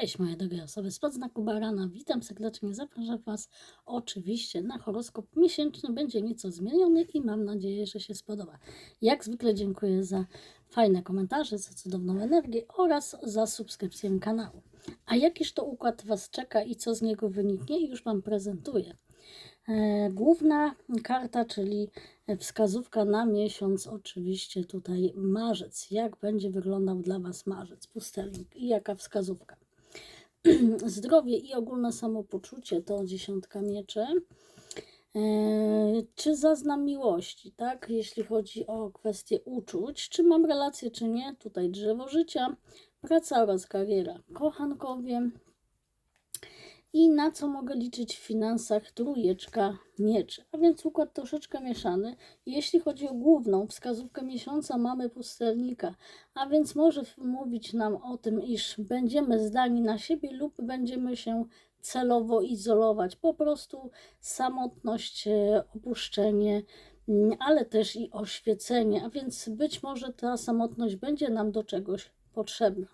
Cześć moje drogie osoby spod znaku Barana, witam serdecznie, zapraszam Was oczywiście na horoskop miesięczny, będzie nieco zmieniony i mam nadzieję, że się spodoba. Jak zwykle dziękuję za fajne komentarze, za cudowną energię oraz za subskrypcję kanału. A jakiż to układ Was czeka i co z niego wyniknie już Wam prezentuję. E, Główna karta, czyli wskazówka na miesiąc, oczywiście tutaj marzec. Jak będzie wyglądał dla Was marzec, pustelnik i jaka wskazówka? Zdrowie i ogólne samopoczucie to dziesiątka mieczy. E, czy zaznam miłości, tak? Jeśli chodzi o kwestię uczuć, czy mam relację, czy nie? Tutaj drzewo życia, praca oraz kariera. Kochankowie, i na co mogę liczyć w finansach trójeczka mieczy. A więc układ troszeczkę mieszany. Jeśli chodzi o główną wskazówkę miesiąca, mamy pustelnika, a więc może mówić nam o tym, iż będziemy zdani na siebie lub będziemy się celowo izolować. Po prostu samotność, e, opuszczenie, mm, ale też i oświecenie, a więc być może ta samotność będzie nam do czegoś potrzebna.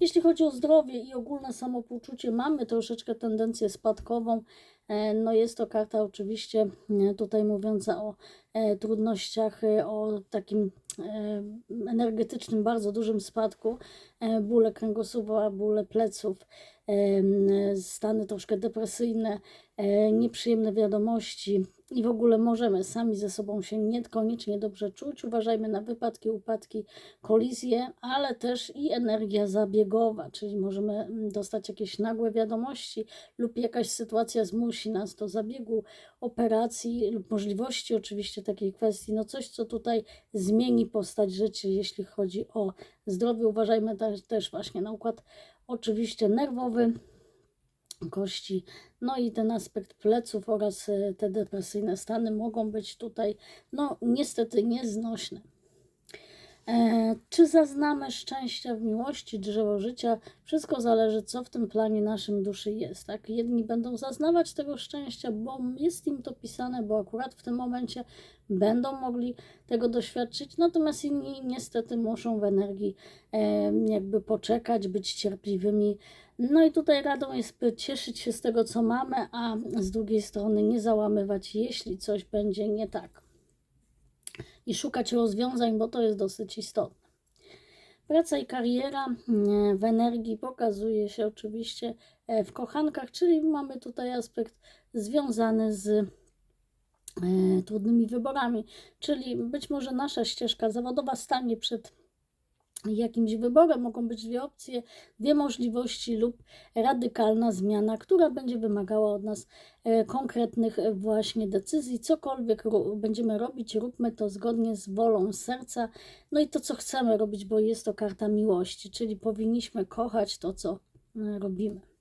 Jeśli chodzi o zdrowie i ogólne samopoczucie, mamy troszeczkę tendencję spadkową. E, no jest to karta oczywiście e, tutaj mówiąca o e, trudnościach, o takim energetycznym, bardzo dużym spadku, bóle kręgosłupa, bóle pleców, stany troszkę depresyjne, nieprzyjemne wiadomości i w ogóle możemy sami ze sobą się niekoniecznie dobrze czuć. Uważajmy na wypadki, upadki, kolizje, ale też i energia zabiegowa, czyli możemy mm, dostać jakieś nagłe wiadomości lub jakaś sytuacja zmusi nas do zabiegu, operacji lub możliwości oczywiście takiej kwestii. No coś, co tutaj zmieni postać życia, jeśli chodzi o zdrowie. Uważajmy też, też właśnie na układ oczywiście nerwowy, kości. No i ten aspekt pleców oraz e, te depresyjne stany mogą być tutaj, no niestety nieznośne. E, czy zaznamy szczęścia w miłości, drzewo życia? Wszystko zależy, co w tym planie naszym duszy jest. Tak? Jedni będą zaznawać tego szczęścia, bo jest im to pisane, bo akurat w tym momencie będą mogli tego doświadczyć, natomiast inni niestety muszą w energii e, jakby poczekać, być cierpliwymi. No i tutaj radą jest cieszyć się z tego, co mamy, a z drugiej strony nie załamywać, jeśli coś będzie nie tak i szukać rozwiązań, bo to jest dosyć istotne. Praca i kariera mm, w energii pokazuje się oczywiście e, w kochankach, czyli mamy tutaj aspekt związany z e, trudnymi wyborami, czyli być może nasza ścieżka zawodowa stanie przed jakimś wyborem. Mogą być dwie opcje, dwie możliwości lub radykalna zmiana, która będzie wymagała od nas e, konkretnych e, właśnie decyzji. Cokolwiek będziemy robić, róbmy to zgodnie z wolą serca. No i to, co chcemy robić, bo jest to karta miłości, czyli powinniśmy kochać to, co e, robimy.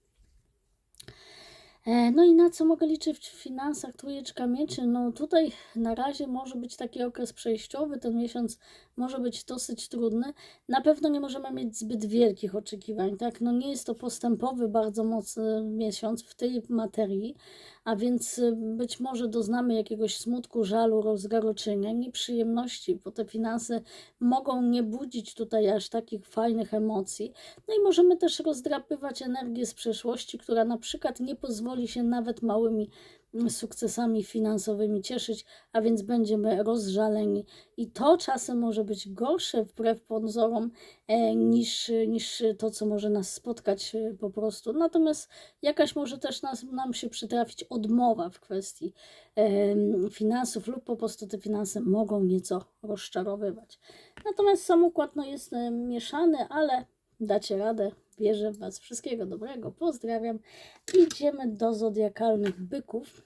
E, no i na co mogę liczyć w finansach trójeczka mieczy? No tutaj na razie może być taki okres przejściowy, ten miesiąc może być dosyć trudny. Na pewno nie możemy mieć zbyt wielkich oczekiwań, tak? No nie jest to postępowy bardzo mocny miesiąc w tej materii, a więc y, być może doznamy jakiegoś smutku, żalu, rozgaryczenia, nieprzyjemności, bo te finanse mogą nie budzić tutaj aż takich fajnych emocji. No i możemy też rozdrapywać energię z przeszłości, która na przykład nie pozwoli się nawet małymi sukcesami finansowymi cieszyć, a więc będziemy rozżaleni. I to czasem może być gorsze wbrew pozorom e, niż, niż to, co może nas spotkać e, po prostu. Natomiast jakaś może też nas, nam się przytrafić odmowa w kwestii e, finansów lub po prostu te finanse mogą nieco rozczarowywać. Natomiast sam układ no, jest mieszany, ale dacie radę. Wierzę w Was. Wszystkiego dobrego. Pozdrawiam. Idziemy do zodiakalnych byków.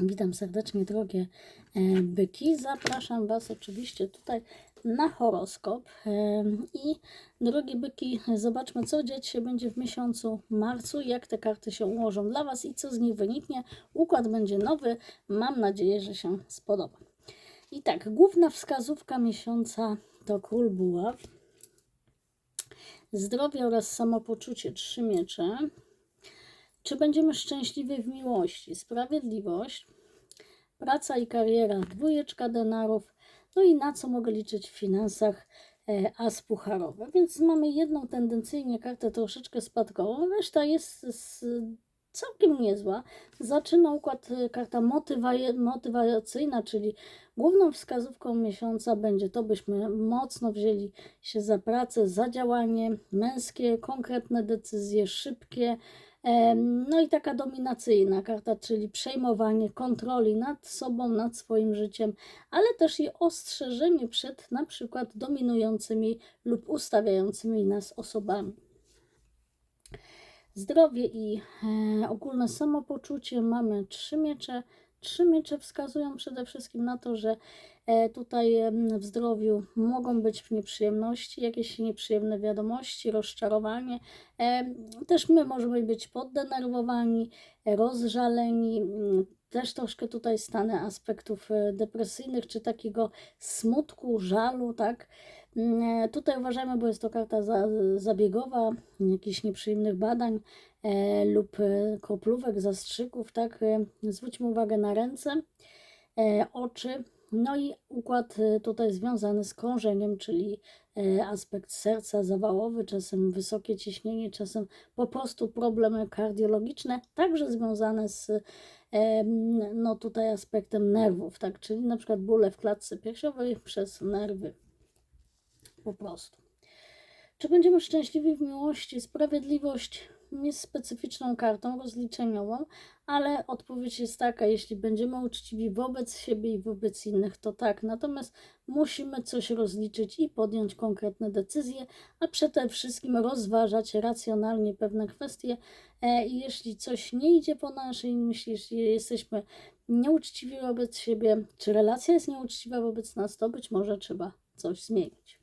Witam serdecznie, drogie e, byki. Zapraszam Was oczywiście tutaj na horoskop. E, I drogie byki, zobaczmy, co dziać się będzie w miesiącu marcu, jak te karty się ułożą dla Was i co z nich wyniknie. Układ będzie nowy. Mam nadzieję, że się spodoba. I tak, główna wskazówka miesiąca to król buław zdrowie oraz samopoczucie, trzy miecze. Czy będziemy szczęśliwi w miłości? Sprawiedliwość, praca i kariera, dwójeczka denarów. No i na co mogę liczyć w finansach? e, as pucharowy. Więc mamy jedną tendencyjnie kartę troszeczkę spadkową, reszta jest z, całkiem niezła. Zaczyna układ e, karta motywa- motywacyjna, czyli główną wskazówką miesiąca będzie to, byśmy mocno wzięli się za pracę, za działanie, męskie, konkretne decyzje, szybkie. No i taka dominacyjna karta, czyli przejmowanie kontroli nad sobą, nad swoim życiem, ale też i ostrzeżenie przed na przykład dominującymi lub ustawiającymi nas osobami. Zdrowie i e, ogólne samopoczucie mamy trzy miecze. Trzy miecze wskazują przede wszystkim na to, że e, tutaj w zdrowiu mogą być nieprzyjemności, jakieś nieprzyjemne wiadomości, rozczarowanie. E, Też my możemy być poddenerwowani, rozżaleni. Też troszkę tutaj stanę aspektów depresyjnych, czy takiego smutku, żalu, tak? Mm, e, Tutaj uważajmy, bo jest to karta za, zabiegowa, jakichś nieprzyjemnych badań e, lub e, kroplówek, zastrzyków, tak? E, zwróćmy uwagę na ręce, e, oczy, no i układ tutaj związany z krążeniem, czyli aspekt serca zawałowy, czasem wysokie ciśnienie, czasem po prostu problemy kardiologiczne, także związane z no tutaj aspektem nerwów, tak? Czyli na przykład bóle w klatce piersiowej przez nerwy po prostu. Czy będziemy szczęśliwi w miłości? Sprawiedliwość jest specyficzną kartą rozliczeniową, ale odpowiedź jest taka, jeśli będziemy uczciwi wobec siebie i wobec innych, to tak. Natomiast musimy coś rozliczyć i podjąć konkretne decyzje, a przede wszystkim rozważać racjonalnie pewne kwestie. E, I jeśli coś nie idzie po naszej myśli, jeśli jesteśmy nieuczciwi wobec siebie, czy relacja jest nieuczciwa wobec nas, to być może trzeba coś zmienić.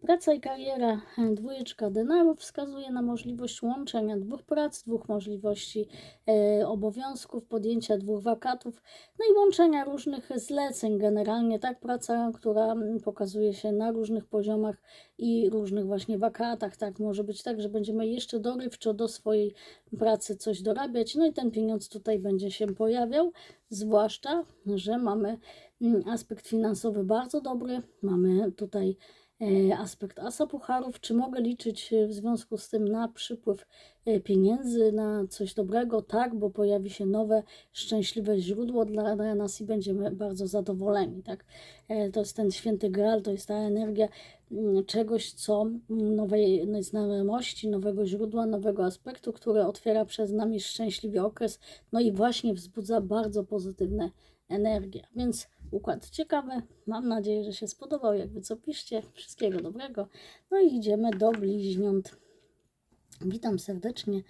Praca i kariera, dwójeczka denarów wskazuje na możliwość łączenia dwóch prac, dwóch możliwości e, obowiązków, podjęcia dwóch wakatów, no i łączenia różnych zleceń. Generalnie, tak, praca, która pokazuje się na różnych poziomach i różnych właśnie wakatach, tak, może być tak, że będziemy jeszcze dorywczo do swojej pracy coś dorabiać, no i ten pieniądz tutaj będzie się pojawiał, zwłaszcza, że mamy aspekt finansowy bardzo dobry, mamy tutaj aspekt asa pucharów, czy mogę liczyć e, w związku z tym na przypływ e, pieniędzy, na coś dobrego? Tak, bo pojawi się nowe, szczęśliwe źródło dla, nas i będziemy bardzo zadowoleni, tak? E, To jest ten święty graal, to jest ta energia mm, czegoś, co mm, nowej no, znajomości, nowego źródła, nowego aspektu, który otwiera przez nami szczęśliwy okres, no i właśnie wzbudza bardzo pozytywne energie. Więc układ ciekawy. Mam nadzieję, że się spodobał. Jakby co piszcie. Wszystkiego dobrego. No i idziemy do bliźniąt. Witam serdecznie,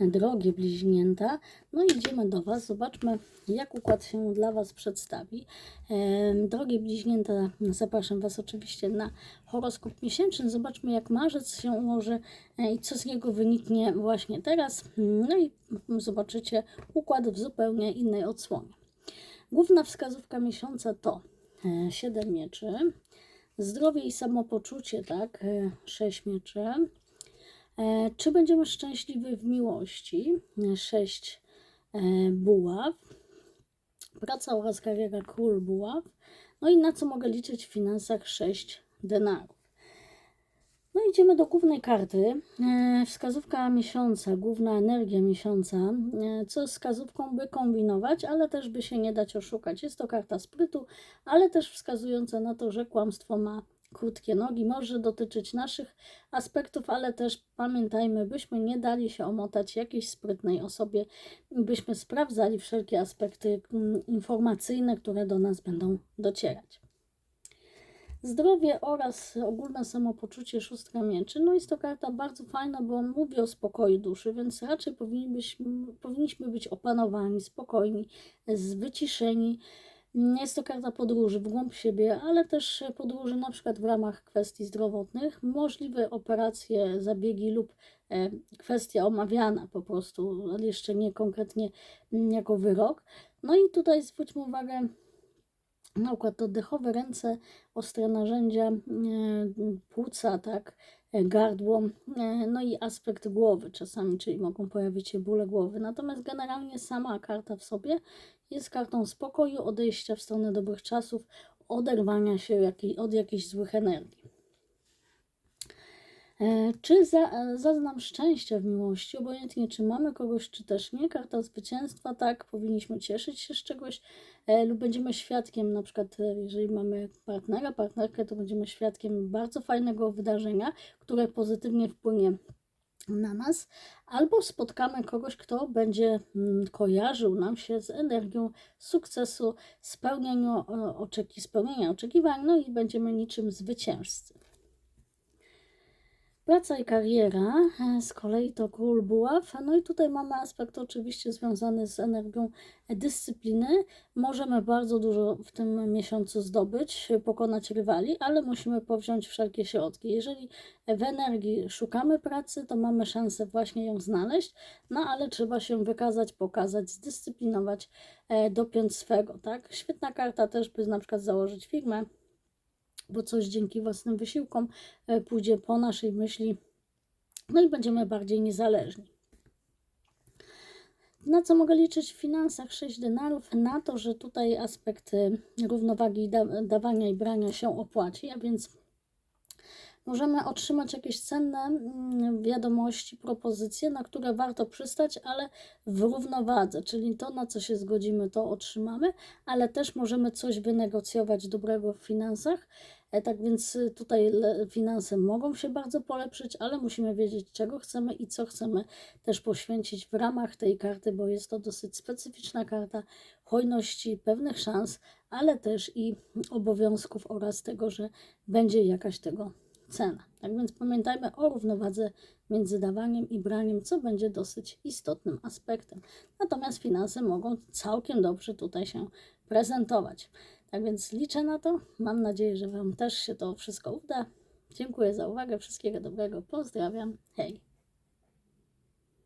drogie bliźnięta. No i idziemy do Was. Zobaczmy, jak układ się dla Was przedstawi. Drogie bliźnięta, zapraszam Was oczywiście na horoskop miesięczny. Zobaczmy, jak marzec się ułoży e, i co z niego wyniknie właśnie teraz. No i zobaczycie układ w zupełnie innej odsłonie. Główna wskazówka miesiąca to 7 mieczy, zdrowie i samopoczucie, tak, 6 mieczy. E, Czy będziemy szczęśliwi w miłości? 6 buław. Praca oraz kariera król buław. No i na co mogę liczyć w finansach 6 denarów. No idziemy do głównej karty. E, Wskazówka miesiąca, główna energia miesiąca, e, co z wskazówką by kombinować, ale też by się nie dać oszukać. Jest to karta sprytu, ale też wskazująca na to, że kłamstwo ma krótkie nogi. Może dotyczyć naszych aspektów, ale też pamiętajmy, byśmy nie dali się omotać jakiejś sprytnej osobie, byśmy sprawdzali wszelkie aspekty mm, informacyjne, które do nas będą docierać. Zdrowie oraz ogólne samopoczucie szóstka mieczy. No jest to karta bardzo fajna, bo mówi o spokoju duszy, więc raczej powinniśmy, powinniśmy być opanowani, spokojni, wyciszeni. Jest to karta podróży w głąb siebie, ale też podróży na przykład w ramach kwestii zdrowotnych, możliwe operacje, zabiegi lub e, kwestia omawiana po prostu, ale jeszcze nie konkretnie mm, jako wyrok. No i tutaj zwróćmy uwagę na układ oddechowy, ręce, ostre narzędzia, e, płuca, tak, e, gardło, e, no i aspekt głowy czasami, czyli mogą pojawić się bóle głowy. Natomiast generalnie sama karta w sobie jest kartą spokoju, odejścia w stronę dobrych czasów, oderwania się od jakichś złych energii. E, Czy za, e, zaznam szczęścia w miłości, obojętnie czy mamy kogoś, czy też nie. Karta zwycięstwa, tak, powinniśmy cieszyć się z czegoś e, lub będziemy świadkiem, na przykład jeżeli mamy partnera, partnerkę, to będziemy świadkiem bardzo fajnego wydarzenia, które pozytywnie wpłynie na nas, albo spotkamy kogoś, kto będzie mm, kojarzył nam się z energią sukcesu, spełnienia, oczeki, spełnienia oczekiwań, no i będziemy niczym zwycięzcy. Praca i kariera, e, z kolei to król buław. No i tutaj mamy aspekt oczywiście związany z energią dyscypliny. Możemy bardzo dużo w tym miesiącu zdobyć, pokonać rywali, ale musimy powziąć wszelkie środki. Jeżeli w energii szukamy pracy, to mamy szansę właśnie ją znaleźć, no ale trzeba się wykazać, pokazać, zdyscyplinować, e, dopiąć swego, tak? Świetna karta też, by na przykład założyć firmę, bo coś dzięki własnym wysiłkom e, pójdzie po naszej myśli, no i będziemy bardziej niezależni. Na co mogę liczyć w finansach 6 denarów? Na to, że tutaj aspekt y, równowagi da dawania i brania się opłaci, a więc możemy otrzymać jakieś cenne mm, wiadomości, propozycje, na które warto przystać, ale w równowadze, czyli to, na co się zgodzimy, to otrzymamy, ale też możemy coś wynegocjować dobrego w finansach. E, Tak więc y, tutaj finanse mogą się bardzo polepszyć, ale musimy wiedzieć, czego chcemy i co chcemy też poświęcić w ramach tej karty, bo jest to dosyć specyficzna karta hojności, pewnych szans, ale też i obowiązków oraz tego, że będzie jakaś tego cena. Tak więc pamiętajmy o równowadze między dawaniem i braniem, co będzie dosyć istotnym aspektem. Natomiast finanse mogą całkiem dobrze tutaj się prezentować. Tak więc liczę na to. Mam nadzieję, że Wam też się to wszystko uda. Dziękuję za uwagę. Wszystkiego dobrego. Pozdrawiam. Hej.